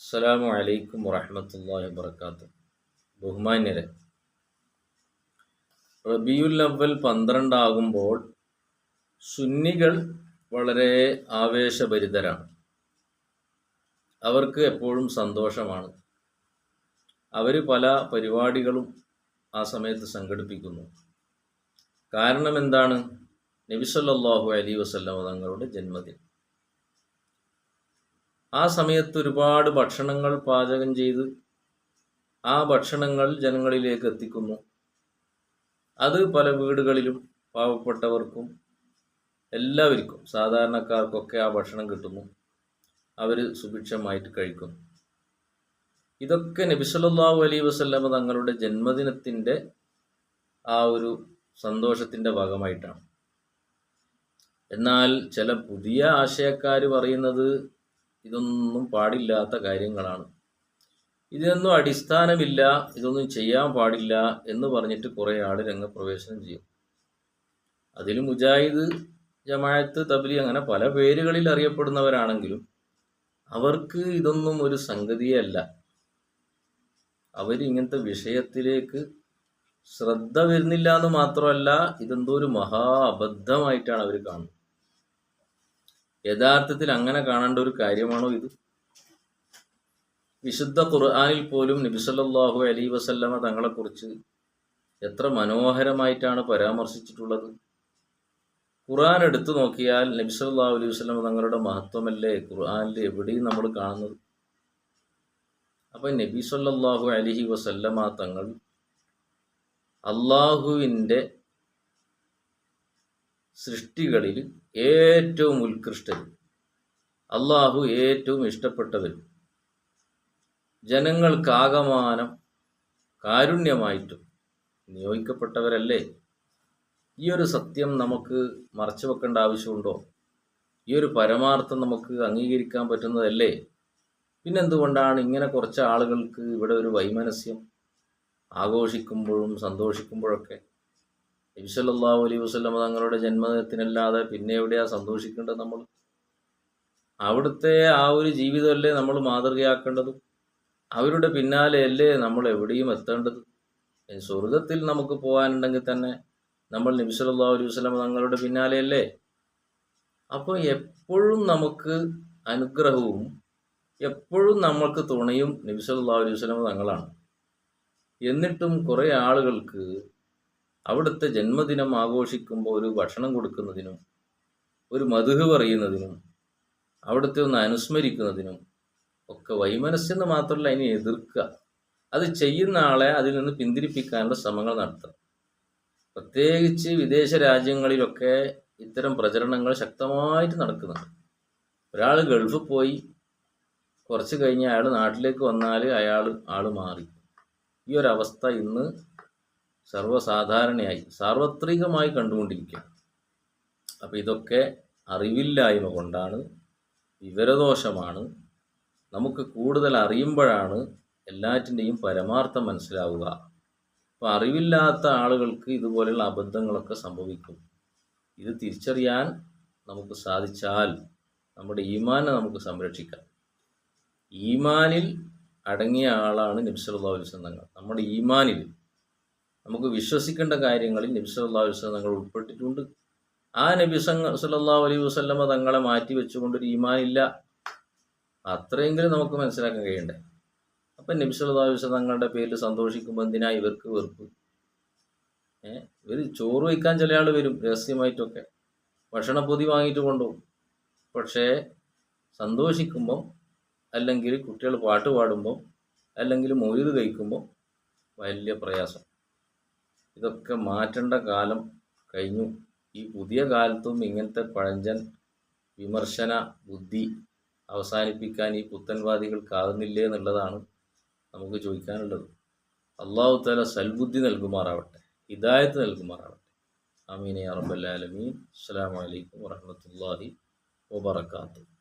അസ്സലാമു അലൈക്കും വറഹമത്തല്ലാഹി വബർക്കാത്തു ബഹുമാന്യരെ റബിയുൽ അവൽ പന്ത്രണ്ടാകുമ്പോൾ സുന്നികൾ വളരെ ആവേശഭരിതരാണ്. അവർക്ക് എപ്പോഴും സന്തോഷമാണ്. അവർ പല പരിപാടികളും ആ സമയത്ത് സംഘടിപ്പിക്കുന്നു. കാരണം എന്താണ് നബിസല്ലാഹു അലി വസല്ലം തങ്ങളുടെ ജന്മദിനം. ആ സമയത്ത് ഒരുപാട് ഭക്ഷണങ്ങൾ പാചകം ചെയ്ത് ആ ഭക്ഷണങ്ങൾ ജനങ്ങളിലേക്ക് എത്തിക്കുന്നു. അത് പല വീടുകളിലും പാവപ്പെട്ടവർക്കും എല്ലാവർക്കും സാധാരണക്കാർക്കൊക്കെ ആ ഭക്ഷണം കിട്ടുന്നു. അവർ സുഭിക്ഷമായിട്ട് കഴിക്കുന്നു. ഇതൊക്കെ നബിസല്ലാഹു അലൈ വസല്ലമ തങ്ങളുടെ ജന്മദിനത്തിന്റെ ആ ഒരു സന്തോഷത്തിന്റെ ഭാഗമായിട്ടാണ്. എന്നാൽ ചില പുതിയ ആശയക്കാർ പറയുന്നത് ഇതൊന്നും പാടില്ലാത്ത കാര്യങ്ങളാണ്. ഇതിനൊന്നും അടിസ്ഥാനമില്ല ഇതൊന്നും ചെയ്യാൻ പാടില്ല എന്ന് പറഞ്ഞിട്ട് കുറേ ആൾ രംഗപ്രവേശനം ചെയ്യും. അതിൽ മുജാഹിദ് ജമായത്ത് തബ്ലി അങ്ങനെ പല പേരുകളിൽ അറിയപ്പെടുന്നവരാണെങ്കിലും അവർക്ക് ഇതൊന്നും ഒരു സംഗതിയല്ല അവരിങ്ങനത്തെ വിഷയത്തിലേക്ക് ശ്രദ്ധ വരുന്നില്ല എന്ന് മാത്രമല്ല ഇതെന്തോ ഒരു മഹാ അബദ്ധമായിട്ടാണ് അവർ കാണുന്നത്. യഥാർത്ഥത്തിൽ അങ്ങനെ കാണേണ്ട ഒരു കാര്യമാണോ ഇത്? വിശുദ്ധ ഖുർആാനിൽ പോലും നബിസല്ലാഹു അലൈ വസല്ലമ തങ്ങളെക്കുറിച്ച് എത്ര മനോഹരമായിട്ടാണ് പരാമർശിച്ചിട്ടുള്ളത്. ഖുർആൻ എടുത്തു നോക്കിയാൽ നബിസല്ലാഹു അലൈഹി വസ്ലമ തങ്ങളുടെ മഹത്വമല്ലേ? ഖുർആാനിൽ എവിടെയും നമ്മൾ കാണുന്നത്. അപ്പം നബി സല്ലാഹു അലഹി വസല്ലമ തങ്ങൾ അള്ളാഹുവിന്റെ സൃഷ്ടികളിൽ ഏറ്റവും ഉത്കൃഷ്ടരും. അള്ളാഹു ഏറ്റവും ഇഷ്ടപ്പെട്ടത് ജനങ്ങൾക്കാകമാനം കാരുണ്യമായിട്ടും നിയോഗിക്കപ്പെട്ടവരല്ലേ? ഈ ഒരു സത്യം നമുക്ക് മറച്ചു വെക്കേണ്ട ആവശ്യമുണ്ടോ? ഈ ഒരു പരമാർത്ഥം നമുക്ക് അംഗീകരിക്കാൻ പറ്റുന്നതല്ലേ? പിന്നെന്തുകൊണ്ടാണ് ഇങ്ങനെ കുറച്ച് ആളുകൾക്ക് ഇവിടെ ഒരു വൈമനസ്യം? ആഘോഷിക്കുമ്പോഴും സന്തോഷിക്കുമ്പോഴൊക്കെ നബിസല്ലാഹു അലൈഹി വസ്ലം തങ്ങളുടെ ജന്മദിനത്തിനല്ലാതെ പിന്നെ എവിടെയാ സന്തോഷിക്കേണ്ടത് നമ്മൾ? അവിടുത്തെ ആ ഒരു ജീവിതമല്ലേ നമ്മൾ മാതൃകയാക്കേണ്ടത്? അവരുടെ പിന്നാലെയല്ലേ നമ്മൾ എവിടെയും എത്തേണ്ടത്? സ്വർഗത്തിൽ നമുക്ക് പോകാനുണ്ടെങ്കിൽ തന്നെ നമ്മൾ നബിസല്ലാ അലൈഹി വസ്ലമ തങ്ങളുടെ പിന്നാലെയല്ലേ? അപ്പോൾ എപ്പോഴും നമുക്ക് അനുഗ്രഹവും എപ്പോഴും നമ്മൾക്ക് തുണയും നബിസല്ലാ അലൈഹി വസ്ലമ തങ്ങളാണ്. എന്നിട്ടും കുറേ ആളുകൾക്ക് അവിടുത്തെ ജന്മദിനം ആഘോഷിക്കുമ്പോൾ ഒരു ഭക്ഷണം കൊടുക്കുന്നതിനും ഒരു മധുഹ് പറയുന്നതിനും അവിടുത്തെ ഒന്ന് അനുസ്മരിക്കുന്നതിനും ഒക്കെ വൈമനസ്സെന്ന് മാത്രമല്ല അതിനെ എതിർക്കുക. അത് ചെയ്യുന്ന ആളെ അതിൽ നിന്ന് പിന്തിരിപ്പിക്കാനുള്ള ശ്രമങ്ങൾ നടത്തുക പ്രത്യേകിച്ച് വിദേശ രാജ്യങ്ങളിലൊക്കെ ഇത്തരം പ്രചരണങ്ങൾ ശക്തമായിട്ട് നടക്കുന്നുണ്ട്. ഒരാൾ ഗൾഫിൽ പോയി കുറച്ച് കഴിഞ്ഞ് അയാൾ നാട്ടിലേക്ക് വന്നാൽ അയാൾ ആൾ മാറി. ഈ ഒരവസ്ഥ ഇന്ന് സർവസാധാരണയായി സാർവത്രികമായി കണ്ടുകൊണ്ടിരിക്കുക അപ്പോൾ ഇതൊക്കെ അറിവില്ലായ്മ കൊണ്ടാണ് വിവരദോഷമാണ് നമുക്ക് കൂടുതൽ അറിയുമ്പോഴാണ് എല്ലാറ്റിന്റെയും പരമാർത്ഥം മനസ്സിലാവുക. അപ്പോൾ അറിവില്ലാത്ത ആളുകൾക്ക് ഇതുപോലെയുള്ള അബദ്ധങ്ങളൊക്കെ സംഭവിക്കും. ഇത് തിരിച്ചറിയാൻ നമുക്ക് സാധിച്ചാൽ നമ്മുടെ ഈമാനെ നമുക്ക് സംരക്ഷിക്കാം. ഈമാനിൽ അടങ്ങിയ ആളാണ് നബ്സല്ലാ നമ്മുടെ ഈമാനിൽ നമുക്ക് വിശ്വസിക്കേണ്ട കാര്യങ്ങളിൽ നബി സല്ലാ വസ്ലം തങ്ങൾ ഉൾപ്പെട്ടിട്ടുണ്ട്. ആ നബി സല്ലാ അലൈഹി വസ്ലമ തങ്ങളെ മാറ്റി വെച്ചുകൊണ്ടൊരു ഈമാനില്ല. അത്രയെങ്കിലും നമുക്ക് മനസ്സിലാക്കാൻ കഴിയണ്ടേ? അപ്പം നബി സല്ലാ വസ്ലം തങ്ങളുടെ പേരിൽ സന്തോഷിക്കുമ്പോൾ എന്തിനാ ഇവർക്ക് വെറുപ്പ്? ഏഹ് ഇവർ ചോറ് വയ്ക്കാൻ ചില ആൾ വരും രഹസ്യമായിട്ടൊക്കെ. ഭക്ഷണപ്പൊതി വാങ്ങിയിട്ട് കൊണ്ടുപോകും. പക്ഷേ സന്തോഷിക്കുമ്പം അല്ലെങ്കിൽ കുട്ടികൾ പാട്ട് പാടുമ്പോൾ അല്ലെങ്കിൽ മൊയ്ത് കഴിക്കുമ്പോൾ വലിയ പ്രയാസം. ഇതൊക്കെ മാറ്റേണ്ട കാലം കഴിഞ്ഞു. ഈ പുതിയ കാലത്തും ഇങ്ങനത്തെ പഴഞ്ചൻ വിമർശന ബുദ്ധി അവസാനിപ്പിക്കാൻ ഈ പുത്തൻവാദികൾക്കാകുന്നില്ലേ എന്നുള്ളതാണ് നമുക്ക് ചോദിക്കാനുള്ളത്. അള്ളാഹു താല സൽബുദ്ധി നൽകുമാറാവട്ടെ ഹിദായത്ത് നൽകുമാറാവട്ടെ. അമീൻ അറബല്ലാലമീൻ അസ്സാം വലൈക്കും വരഹമുല്ലാഹി വാബർക്കാത്തു